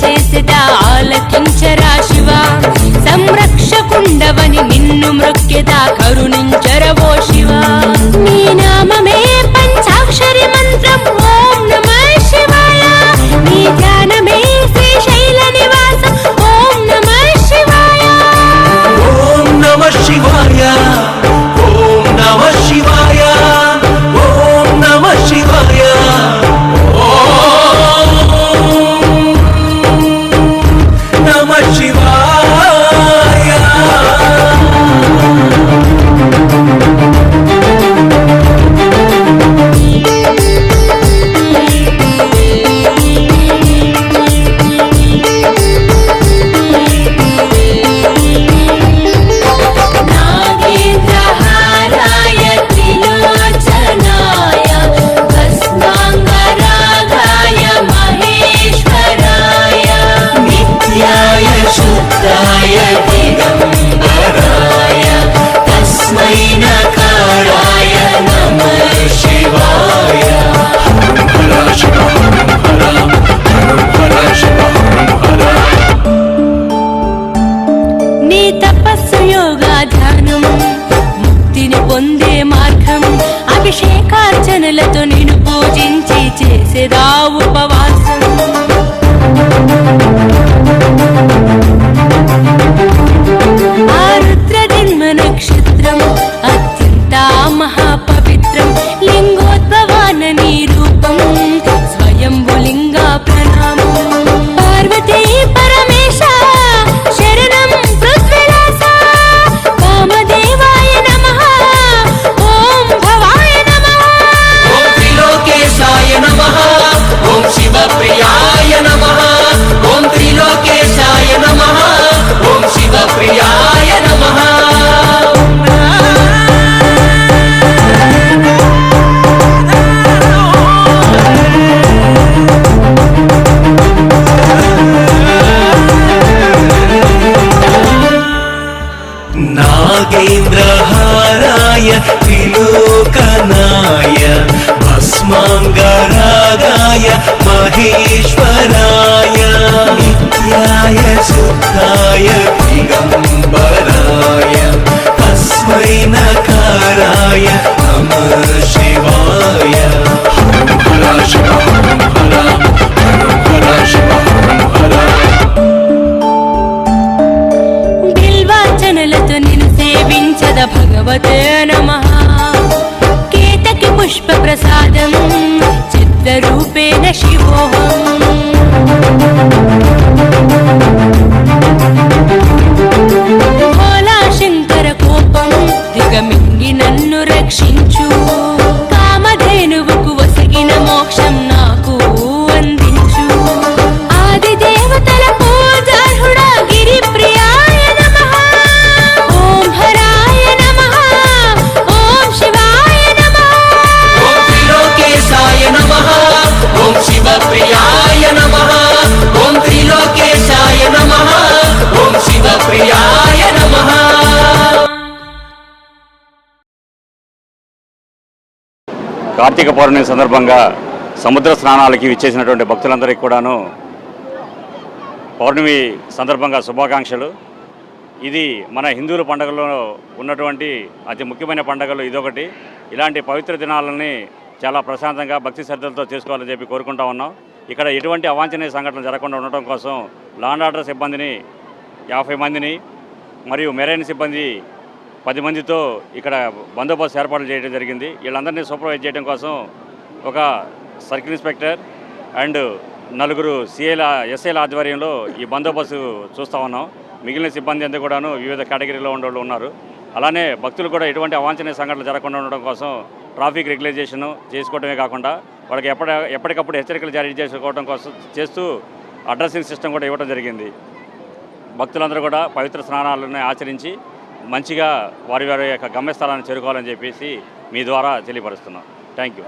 చేసిదా? ఆలకించరా శివ? సంరక్షకుండవని నిన్ను మృక్కెదా కరుణించరవో యోగా ధ్యానం ముక్తిని పొందే మార్గం అభిషేకార్చనలతో నేను పూజించి చేసేదా ఉపవాసం. शुद्धाय दिगम्बराय तस्मै नकाराय नमः शिवाय हर शिव हर हर शिव हर బిల్వార్చనలతో నిన్ను సేవించద భగవతే నమ కేతకి పుష్ప ప్రసాదం చిత్రరూపేణ శివోహం కార్తీక పౌర్ణమి సందర్భంగా సముద్ర స్నానాలకి విచ్చేసినటువంటి భక్తులందరికీ కూడాను పౌర్ణమి సందర్భంగా శుభాకాంక్షలు. ఇది మన హిందువుల పండుగలో ఉన్నటువంటి అతి ముఖ్యమైన పండుగలు ఇదొకటి. ఇలాంటి పవిత్ర దినాలని చాలా ప్రశాంతంగా భక్తి శ్రద్ధలతో చేసుకోవాలని చెప్పి కోరుకుంటా ఉన్నాం. ఇక్కడ ఎటువంటి అవాంఛనీయ సంఘటనలు జరగకుండా ఉండటం కోసం లాండ్ ఆర్డర్ సిబ్బందిని యాభై మందిని మరియు మెరైన్ సిబ్బంది పది మందితో ఇక్కడ బందోబస్తు ఏర్పాట్లు చేయడం జరిగింది. వీళ్ళందరినీ సూపర్వైజ్ చేయడం కోసం ఒక సర్కిల్ ఇన్స్పెక్టర్ అండ్ నలుగురు సిఏల ఎస్ఐల ఆధ్వర్యంలో ఈ బందోబస్తు చూస్తూ ఉన్నాం. మిగిలిన సిబ్బంది అంతా కూడాను వివిధ కేటగిరీలో ఉండేవాళ్ళు ఉన్నారు. అలానే భక్తులు కూడా ఎటువంటి అవాంఛనీయ సంఘటనలు జరగకుండా ఉండడం కోసం ట్రాఫిక్ రెగ్యులైజేషన్ చేసుకోవడమే కాకుండా వాళ్ళకి ఎప్పటి ఎప్పటికప్పుడు హెచ్చరికలు జారీ చేసుకోవడం కోసం చేస్తూ అడ్రస్సింగ్ సిస్టమ్ కూడా ఇవ్వడం జరిగింది. భక్తులందరూ కూడా పవిత్ర స్నానాలను ఆచరించి మంచిగా వారి వారి యొక్క గమ్యస్థలాన్ని చేరుకోవాలని చెప్పేసి మీ ద్వారా తెలియపరుస్తున్నాం. Thank you.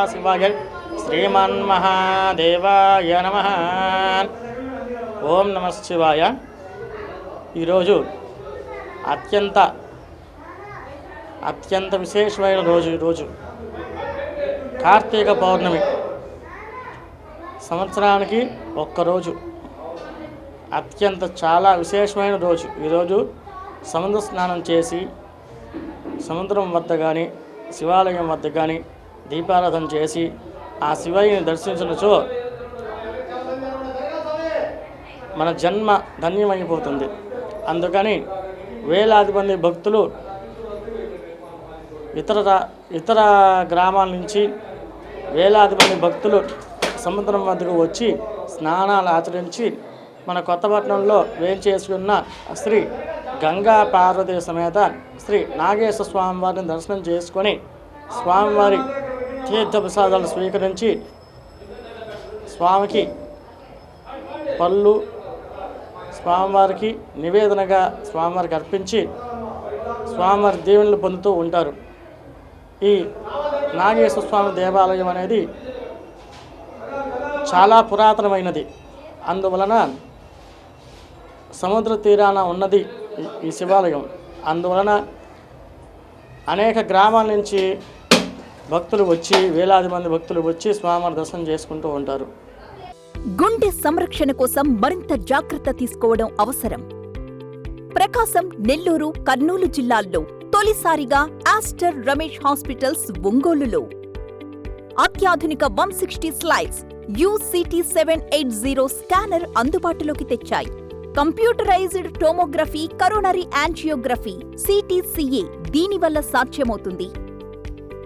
సదాశివాయ శ్రీమన్మహాదేవాయ నమ ఓం నమ శివాయ ఈరోజు అత్యంత అత్యంత విశేషమైన రోజు ఈరోజు కార్తీక పౌర్ణమి. సంవత్సరానికి ఒక్కరోజు అత్యంత చాలా విశేషమైన రోజు. ఈరోజు సముద్ర స్నానం చేసి సముద్రం వద్ద కానీ శివాలయం వద్ద కానీ దీపారాధన చేసి ఆ శివయ్యని దర్శించినచో మన జన్మ ధన్యమైపోతుంది. అందుకని వేలాది మంది భక్తులు ఇతర ఇతర గ్రామాల నుంచి వేలాది మంది భక్తులు సముద్రం వద్దకు వచ్చి స్నానాలు ఆచరించి మన కొత్తపట్నంలో వేంచేసుకున్న శ్రీ గంగా పార్వతి సమేత శ్రీ నాగేశ్వర స్వామివారిని దర్శనం చేసుకొని స్వామివారి తీర్థప్రసాదాలు స్వీకరించి స్వామికి పళ్ళు స్వామివారికి నివేదనగా స్వామివారికి అర్పించి స్వామివారి దీవెనలు పొందుతూ ఉంటారు. ఈ నాగేశ్వర స్వామి దేవాలయం అనేది చాలా పురాతనమైనది. అందువలన సముద్ర తీరాన ఉన్నది ఈ- ఈ శివాలయం. అందువలన అనేక గ్రామాల నుంచి భక్తులు వచ్చి వేలాది మంది భక్తులు వచ్చి స్వామివారి దర్శనం చేసుకుంటూ ఉంటారు. గుండె సంరక్షణ కోసం మరింత జాగ్రత్త తీసుకోవడం అవసరం. ప్రకాశం నెల్లూరు కర్నూలు జిల్లాల్లో తొలిసారిగా ఆస్టర్ రమేష్ హాస్పిటల్స్ ఒంగోలులో. అత్యాధునిక వన్ సిక్స్టీ స్లైడ్స్ యూసిటీ సెవెన్ ఎయిట్ జీరో స్కానర్ అందుబాటులోకి తెచ్చాయి. Computerised tomography coronary angiography CTCA దీనివల్ల సాధ్యమవుతుంది.